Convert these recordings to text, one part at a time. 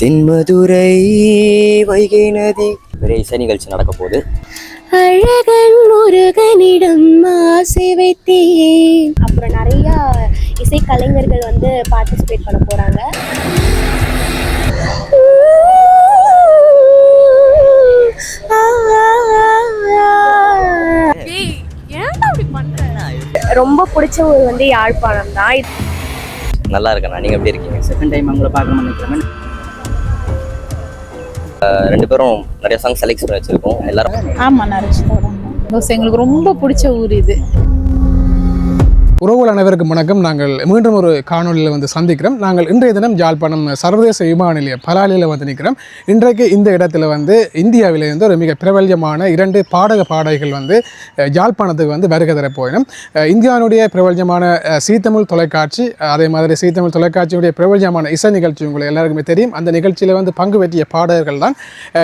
தென்மதுரை வைகை நதி. பெரிய இசை நிகழ்ச்சி நடக்க போகுது. அழகன் முருகனிடம் ஆசை வைத்தேன். அப்புறம் நிறைய இசை கலைஞர்கள் வந்து பார்ட்டிசிபேட் பண்ண போறாங்க. ரொம்ப பிடிச்ச ஊர் வந்து யாழ்ப்பாணம் தான். நல்லா இருக்கண்ணா நீங்க எப்படி இருக்கீங்க? செகண்ட் டைம் அவங்கள பார்க்கணும்னு நினைக்கிறேன். ரெண்டு பேரும் நிறைய சாங் செலக்ட் பண்ணி வச்சிருக்கோம். எல்லாரும் ஆமாம் நிறைய எங்களுக்கு ரொம்ப பிடிச்ச ஊர் இது. உறவுகள் அனைவருக்கும் வணக்கம். நாங்கள் மீண்டும் ஒரு காணொலியில் வந்து சந்திக்கிறோம். நாங்கள் இன்றைய தினம் ஜாழ்ப்பாணம் சர்வதேச விமான நிலைய பலாலியில் வந்து நிற்கிறோம். இன்றைக்கு இந்த இடத்துல வந்து இந்தியாவிலிருந்து ஒரு மிக பிரபல்யமான இரண்டு பாடக பாடகிகள் வந்து ஜாழ்ப்பாணத்துக்கு வந்து வருகை தர போயிடும் இந்தியாவுடைய பிரபல்யமான சீத்தமிழ் தொலைக்காட்சி அதே மாதிரி சீத்தமிழ் தொலைக்காட்சியுடைய பிரபல்யமான இசை நிகழ்ச்சி உங்களுக்கு எல்லாருக்குமே தெரியும். அந்த நிகழ்ச்சியில் வந்து பங்கு பெற்றிய பாடகர்கள் தான்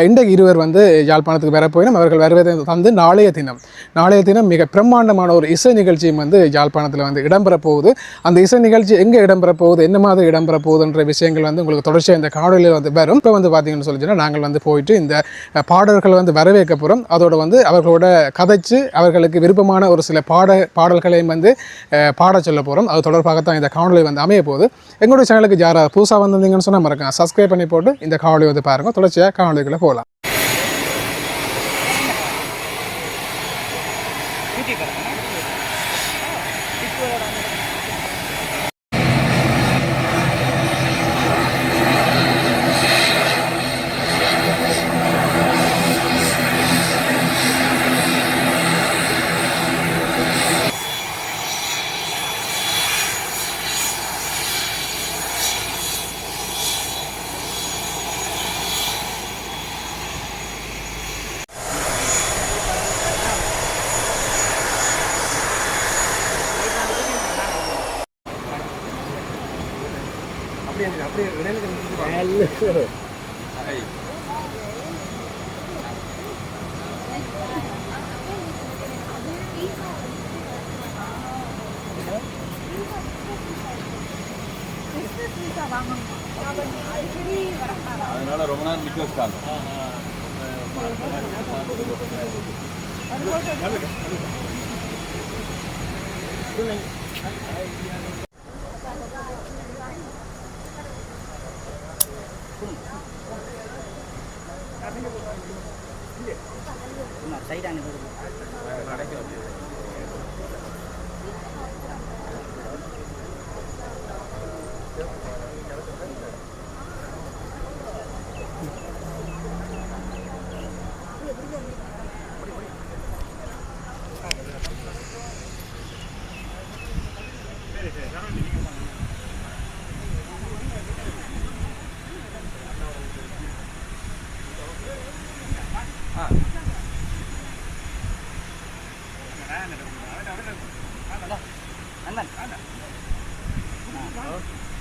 இன்றைக்கு இருவர் வந்து யாழ்ப்பாணத்துக்கு வர போயிடும் அவர்கள் வருவதை தந்து நாளைய தினம் நாளைய தினம் மிக பிரம்மாண்டமான ஒரு இசை நிகழ்ச்சியும் வந்து யாழ்ப்பாணத்தில் வந்து இடம்பெற போகுது அந்த இசை நிகழ்ச்சி எங்கே இடம்பெற போகுது என்ன மாதிரி இடம்பெற போகுதுன்ற விஷயங்கள் வந்து உங்களுக்கு தொடர்ச்சியாக இந்த காணொலியில் வந்து வரும். இப்போ வந்து பார்த்தீங்கன்னு சொல்லி நாங்கள் வந்து போயிட்டு இந்த பாடல்கள் பாடல்களை வந்து வரவேற்க போகிறோம் அதோடு வந்து அவர்களோட கதைச்சு அவர்களுக்கு விருப்பமான ஒரு சில பாட பாடல்களையும் வந்து பாட பாடச் சொல்ல போகிறோம் அது தொடர்பாகத்தான் இந்த காணொலி வந்து அமைய போகுது. எங்களுடைய சேனலுக்கு யாராவது புதுசாக வந்திருந்தீங்கன்னு சொன்னால் மறக்காம சப்ஸ்கிரைப் பண்ணி போட்டு இந்த காணொலி வந்து பாருங்க. தொடர்ச்சியாக காணொலிகளை போகலாம். அதனால ரொம்ப நேரம் நிக்க வச்சுட்டாங்க Thank you. சைடாங்க அண்ணன்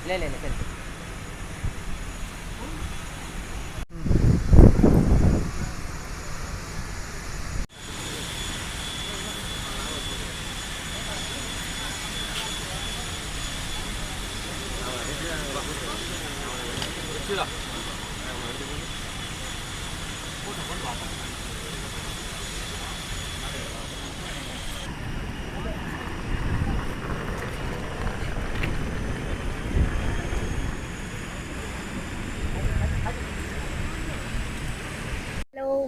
இல்லை இல்லை இல்லை சரி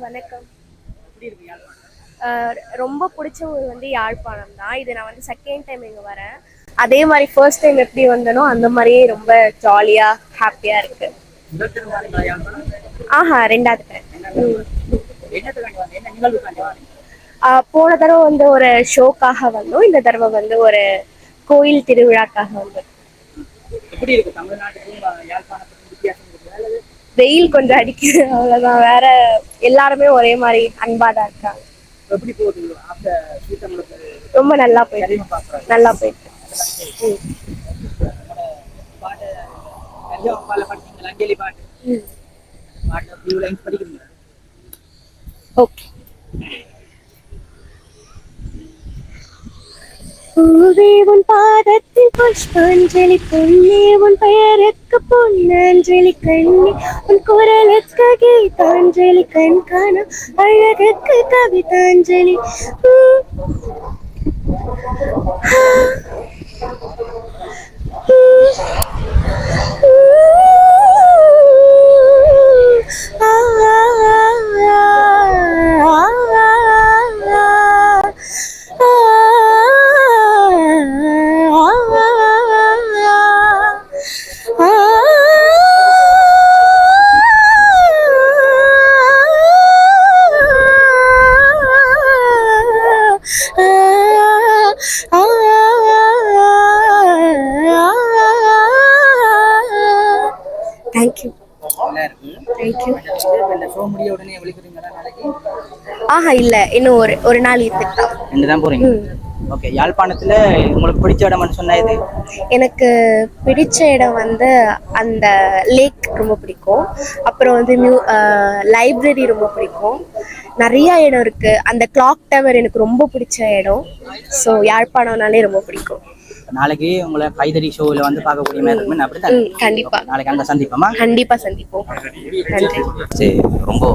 வணக்கம். ரொம்ப பிடிச்ச ஊர் வந்து யாழ்ப்பாணம் தான். இது நான் வந்து செகண்ட் டைம் இங்கே வரேன். அதே மாதிரி ஃபர்ஸ்ட் டைம் எப்படி வந்தனோ அந்த மாதிரியே ரொம்ப ஜாலியாக ஹாப்பியாக இருக்கு. ஆஹா ரெண்டாவது டைம் போன தடவை வந்து ஒரு ஷோக்காக வந்தோம். இந்த தடவை வந்து ஒரு கோயில் திருவிழாக்காக வந்தோம். எப்படி இருக்கு தமிழ்நாட்டுக்கும் வெயில் கொஞ்சம் அடிக்குது அவ்வளோதான் வேற எல்லாருமே ஒரே மாதிரி அன்பாக தான் இருக்காங்க ரொம்ப நல்லா போயிட்டு நல்லா போயிட்டு. ம். பாட்டு கரியா பால பாட்டு அஞ்சலி பாட்டு ம் பாட்டு ஃபியூ லைன்ஸ் படிக்கிறீங்க ஓகே பூவே உன் பாதத்தில் புஷ்பாஞ்சலி பொன்னே உன் பெயருக்கு பொன்னஞ்சலி கண்ணி. உன் குரலுக்கு கீதாஞ்சலி கண் காண அழகுக்கு கவிதாஞ்சலி. ஆஹா இல்ல. இன்னும் ஒரு ஒரு நாள் இருந்துட்டு தான் ரெண்டு தான் போறீங்க? ஓகே யாழ்ப்பாணத்துல உங்களுக்கு பிடிச்ச இடம்னு சொன்னா இது எனக்கு பிடிச்ச இடம் வந்து அந்த லேக் ரொம்ப பிடிக்கும். அப்புறம் வந்து மியூ லைப்ரரி ரொம்ப பிடிக்கும். நிறைய இடம் இருக்கு. அந்த கிளாக் டவர் எனக்கு ரொம்ப பிடிச்ச இடம். ஸோ யாழ்ப்பாணம்னாலே ரொம்ப பிடிக்கும். நாளைக்கு உங்களை கைதறி ஷோவில் வந்து பார்க்கக்கூடிய மாதிரி இருக்கும் அப்படித்தான். ம், கண்டிப்பா. நாளைக்கு அங்க சந்திப்போமா? கண்டிப்பா சந்திப்போம். நன்றி சரி ரொம்ப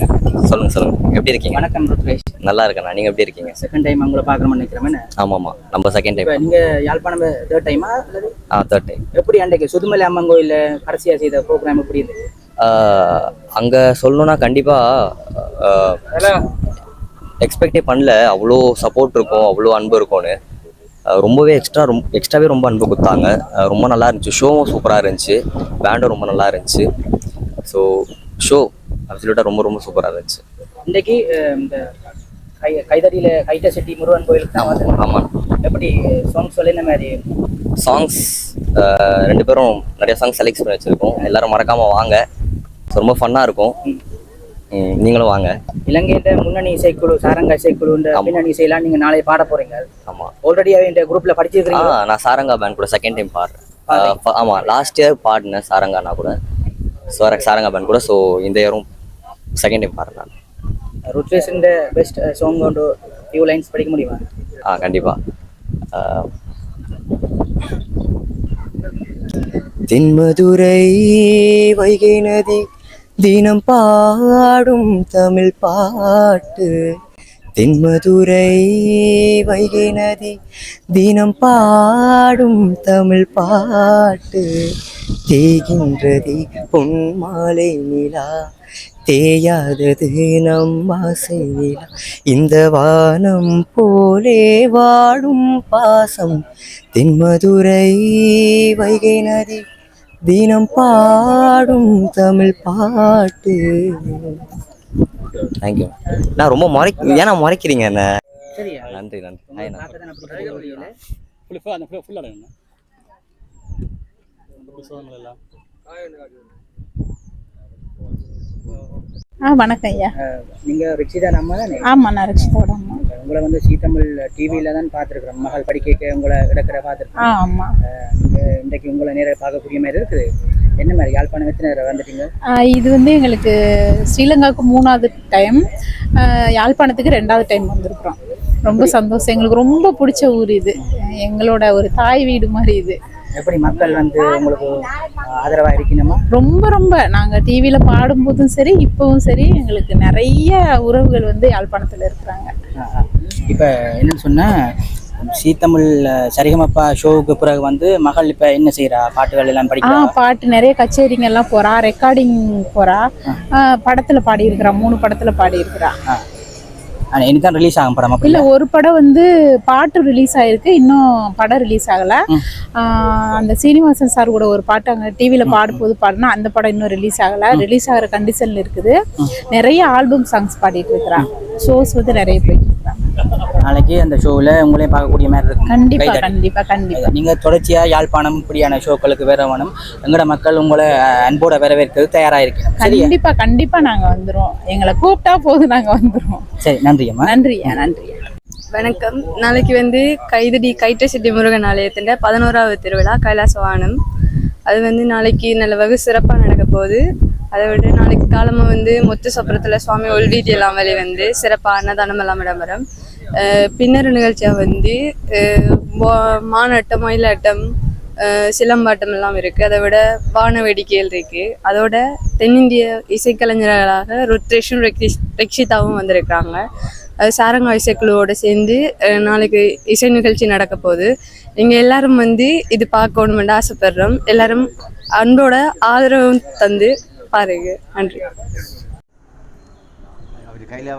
சொல்லுங்க சொல்லுங்க. எப்படி இருக்கீங்க? வணக்கம் ருத்ரேஷ். நல்லா இருக்கேண்ணா நீங்க எப்படி இருக்கீங்க? செகண்ட் டைம் உங்களை பார்க்கணும்னு நினைக்கிறேன். ஆமாம்மா. நம்ம செகண்ட் டைம் நீங்க யாழ்ப்பாணம் தேர்ட் டைமா அல்லது ஆ தேர்ட் டைம் எப்படி அன்றைக்கு சுதுமலை அம்மன் கோயில்ல கடைசியா செய்த ப்ரோக்ராம் எப்படி இருந்தது? அங்கே சொல்லணும்னா கண்டிப்பாக எக்ஸ்பெக்டே பண்ணல. அவ்வளோ சப்போர்ட் இருக்கும் அவ்வளோ அன்பு இருக்கும்னு. ரொம்பவே எக்ஸ்ட்ரா ரொம்ப எக்ஸ்ட்ராவே ரொம்ப அன்பு கொடுத்தாங்க. ரொம்ப நல்லா இருந்துச்சு. ஷோவும் சூப்பராக இருந்துச்சு. பேண்டும் ரொம்ப நல்லா இருந்துச்சு. ஸோ ஷோ அப்சல்யூட்டாக ரொம்ப ரொம்ப சூப்பராக இருந்துச்சு. இன்றைக்கு இந்த கை கைதறியில கைட்ட செட்டி முருகன் கோயிலுக்கு தான் வந்து ஆமாம் எப்படி சாங் சொல்லி இந்த மாதிரி சாங்ஸ் ரெண்டு பேரும் நிறைய சாங்ஸ் செலக்ட் பண்ணி வச்சுருக்கோம். எல்லாரும் மறக்காமல் வாங்க. ரொம்ப ஃபன்னாக இருக்கும். நீங்களும் வாங்க. இலங்கையில முன்னணி இசைக்குழு சாரங்க இசைக்குழு இந்த. பின்னணி இசையெல்லாம் நீங்க நாளை பாட போறீங்க. ஆமாம் ஆல்ரெடி இந்த குரூப்ல ஆ படிச்சிருக்கீங்க நான் சாரங்கா பேண்ட் கூட செகண்ட் டைம் பாடுறேன். ஆமாம் லாஸ்ட் இயர் பாடினேன் சாரங்கானா கூட. சாரங்கா பேண்ட் கூட. ஸோ இந்த இயரும் செகண்ட் டைம் பாடுறேன் நான் ருத்ரேஷ் இந்த பெஸ்ட் சாங் கொண்டு ஃபியூ லைன்ஸ் படிக்க முடியுமா? ஆ கண்டிப்பாக தென்மதுரை வைகை நதி தினம் பாடும் தமிழ் பாட்டு. தென்மதுரை வைகை நதி தினம் பாடும் தமிழ் பாட்டு. தேகின்றது பொன்மாலை நிலா தேயாதது நம் ஆசை நிலா இந்த வானம் போலே வாடும் பாசம் தென்மதுரை வைகை நதி. தினம் பாடும் தமிழ் பாட்டு. தேங்க்யூ நான் ரொம்ப முறை ஏன்னா முறைக்கிறீங்க என்ன? சரியா? நன்றி நன்றி. ஹாய் நன்றி ஆ வணக்கம் ஐயா. அஹ், நீங்க ரிக்ஷிதா நம்ம தானே? ஆமா நான் ரட்சிதாவோட அம்மா உங்களை வந்து சீ தமிழ் டிவியில தான் பார்த்துருக்குறோம். மகள் படிக்க உங்களை இடக்கிற ஆ பார்த்துருக்கோம் ஆமா இன்றைக்கு உங்களை நேராக பார்க்கக்கூடிய மாதிரி இருக்குது. என்ன மாதிரி யாழ்ப்பாணம் எத்தனை வந்துட்டீங்க? இது வந்து எங்களுக்கு ஸ்ரீலங்காவுக்கு மூணாவது டைம் யாழ்ப்பாணத்துக்கு ரெண்டாவது டைம் வந்திருக்கிறோம். ரொம்ப சந்தோஷம். எங்களுக்கு ரொம்ப பிடிச்ச ஊர் இது. எங்களோட ஒரு தாய் வீடு மாதிரி இது. எப்படி மக்கள் வந்து உங்களுக்கு ஆதரவா இருக்கணுமா ரொம்ப ரொம்ப. நாங்கள் டிவியில் பாடும்போதும் சரி இப்போவும் சரி எங்களுக்கு நிறைய உறவுகள் வந்து யாழ்ப்பாணத்தில் இருக்கிறாங்க. இப்போ என்னன்னு சொன்னா சீ தமிழ் அஹ், சரிகமப்பா ஷோவுக்கு பிறகு வந்து மகள் இப்ப என்ன செய்றா? பாட்டுகள் எல்லாம் படிக்கிறா? பாட்டு நிறைய கச்சேரிங்க எல்லாம் போறா. ரெக்கார்டிங் போறா படத்துல பாடி இருக்கிறா மூணு படத்துல பாடி இருக்கிறா இனிதான் ரிலீஸ் ஆகும் படம் இல்ல ஒரு படம் வந்து பாட்டு ரிலீஸ் ஆயிருக்கு இன்னும் படம் ரிலீஸ் ஆகல. அந்த சீனிவாசன் சார் கூட ஒரு பாட்டு அங்க டிவில பாடும்போது பாடினா அந்த படம் இன்னும் ரிலீஸ் ஆகல. ரிலீஸ் ஆகிற கண்டிஷன்ல இருக்குது. நிறைய ஆல்பம் சாங்ஸ் பாடிட்டு இருக்கிறா. ஷோஸ் வந்து நிறைய போயிட்டு நாளைக்கு அந்த ஷோவில் உங்களையும் பார்க்கக்கூடிய மாதிரி இருக்கும். கண்டிப்பா கைதட்டி. கண்டிப்பா கண்டிப்பா. நீங்க தொடர்ச்சியா யாழ்ப்பாணம் இப்படியான ஷோக்களுக்கு வேற வேணும் எங்கட மக்கள் உங்களை அன்போட வரவேற்கிறது தயாரா இருக்கு சரியா? கண்டிப்பா கண்டிப்பா நாங்க வந்துருவோம். எங்களை கூப்பிட்டா போதும் நாங்க வந்துருவோம். சரி நன்றியம்மா நன்றியா நன்றியா. வணக்கம். நாளைக்கு வந்து கைதடி கைட்டசெட்டி முருகன் ஆலயத்தில் பதினோராவது திருவிழா கைலாசவானம். அது வந்து நாளைக்கு நல்ல வெகு சிறப்பாக நடக்க போகுது. அதை விட நாளைக்கு காலமாக வந்து மொத்த சப்பரத்தில் சுவாமி ஒல்வீதி எல்லாம் வழி வந்து சிறப்பாக அன்னதானம் எல்லாம் இடம்பெறும் பின்னர் நிகழ்ச்சியாக வந்து மானாட்டம் மயிலாட்டம் சிலம்பாட்டம் எல்லாம் இருக்குது அதை விட வான வேடிக்கைகள் இருக்குது அதோட தென்னிந்திய இசைக்கலைஞர்களாக ருத்ரேஷும் ரெக்ஷி ரெக்ஷிதாவும் வந்திருக்கிறாங்க. அது சாரங்கா இசைக்குழுவோடு சேர்ந்து நாளைக்கு இசை நிகழ்ச்சி நடக்க போகுது. நீங்கள் எல்லாரும் வந்து இது பார்க்கணுமென்று ஆசைப்படுறோம். எல்லாரும் அன்போட ஆதரவும் தந்து பாருங்க. நன்றி. அவர் கையில்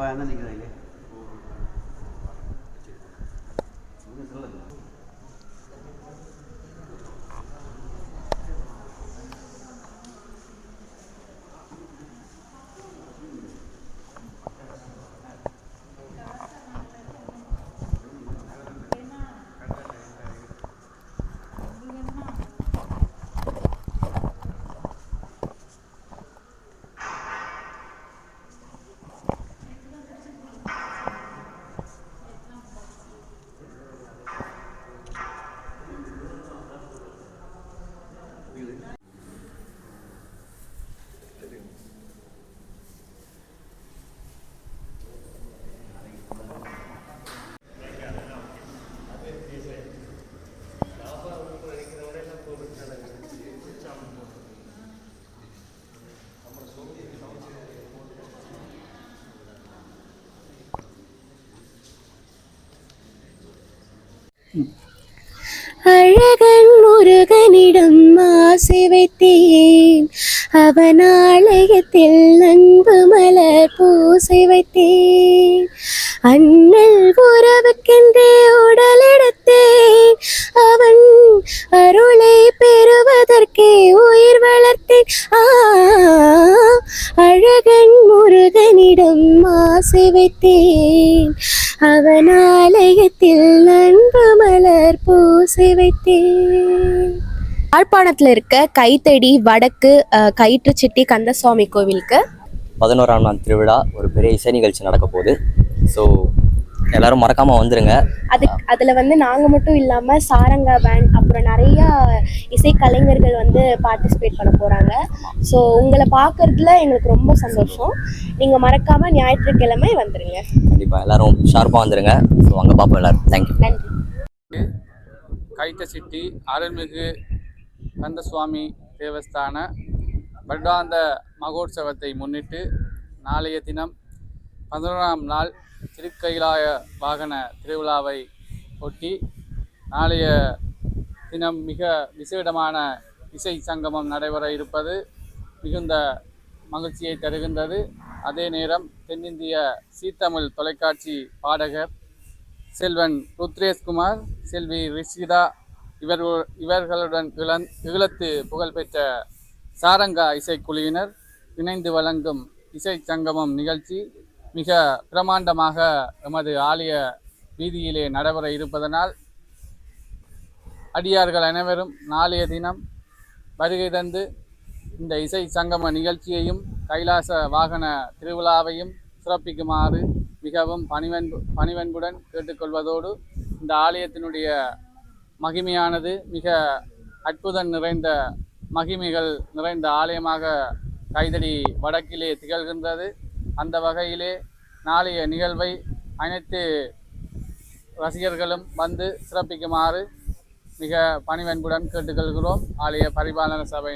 அழகன் முருகனிடம் ஆசை வைத்தேன். அவன் ஆலயத்தில் அன்பு மலர் பூசை வைத்தேன். அண்ணல் உறவுக்கென்றே உடலெடுத்தேன் அவன் அருளை பெறுவதற்கே உயிர் வளர்த்தேன். ஆ அழகன் முருகனிடம் ஆசை வைத்தேன். அவன் ஆலயத்தில் அன்பு மலர் பூசி வைத்தேன். யாழ்ப்பாணத்தில் இருக்க கைத்தடி வடக்கு அஹ், கயிற்றுச்சிட்டி கந்தசுவாமி கோவிலுக்கு பதினோராம் நாள் திருவிழா ஒரு பெரிய இசை நிகழ்ச்சி நடக்க போகுது ஸோ எல்லாரும் மறக்காமல் வந்துருங்க. அது அதில் வந்து நாங்கள் மட்டும் இல்லாமல் சாரங்கா பேண்ட் அப்புறம் நிறையா இசை கலைஞர்கள் வந்து பார்ட்டிசிபேட் பண்ண போகிறாங்க ஸோ உங்களை பார்க்கறதுல எங்களுக்கு ரொம்ப சந்தோஷம். நீங்கள் மறக்காமல் ஞாயிற்றுக்கிழமை வந்துடுங்க கண்டிப்பாக எல்லாரும் ஷார்ப்பாக வந்துருங்க. ஸோ அங்கே பார்ப்போம் எல்லாரும். தேங்க்யூ நன்றி. கைத்தசிட்டி அருள்மிகு கந்தசுவாமி தேவஸ்தான வருடாந்த மகோற்சவத்தை முன்னிட்டு நாளைய தினம் பதினோராம் நாள் திருக்கைலாய வாகன திருவிழாவை ஒட்டி நாளைய தினம் மிக விசேடமான இசை சங்கமம் நடைபெற இருப்பது மிகுந்த மகிழ்ச்சியை தருகின்றது. அதே நேரம் தென்னிந்திய சீத்தமிழ் தொலைக்காட்சி பாடகர் செல்வன் ருத்ரேஷ்குமார் செல்வி ரிஷிதா இவர் இவர்களுடன் இளந் ஈழத்து புகழ்பெற்ற சாரங்கா இசைக்குழுவினர் இணைந்து வழங்கும் இசை சங்கமம் நிகழ்ச்சி மிக பிரமாண்டமாக எமது ஆலய வீதியிலே நடைபெற இருப்பதனால் அடியார்கள் அனைவரும் நாளைய தினம் வருகை தந்து இந்த இசை சங்கம நிகழ்ச்சியையும் கைலாச வாகன திருவிழாவையும் சிறப்பிக்குமாறு மிகவும் பணிவன்பு பணிவன்புடன் கேட்டுக்கொள்வதோடு இந்த ஆலயத்தினுடைய மகிமையானது மிக அற்புதம் நிறைந்த மகிமைகள் நிறைந்த ஆலயமாக கைதடி வடக்கிலே திகழ்கின்றது. அந்த வகையிலே நாளைய நிகழ்வை அனைத்து ரசிகர்களும் வந்து சிறப்பிக்குமாறு மிக பணிவன்புடன் கேட்டுக்கொள்கிறோம். ஆலய பரிபாலன சபையின்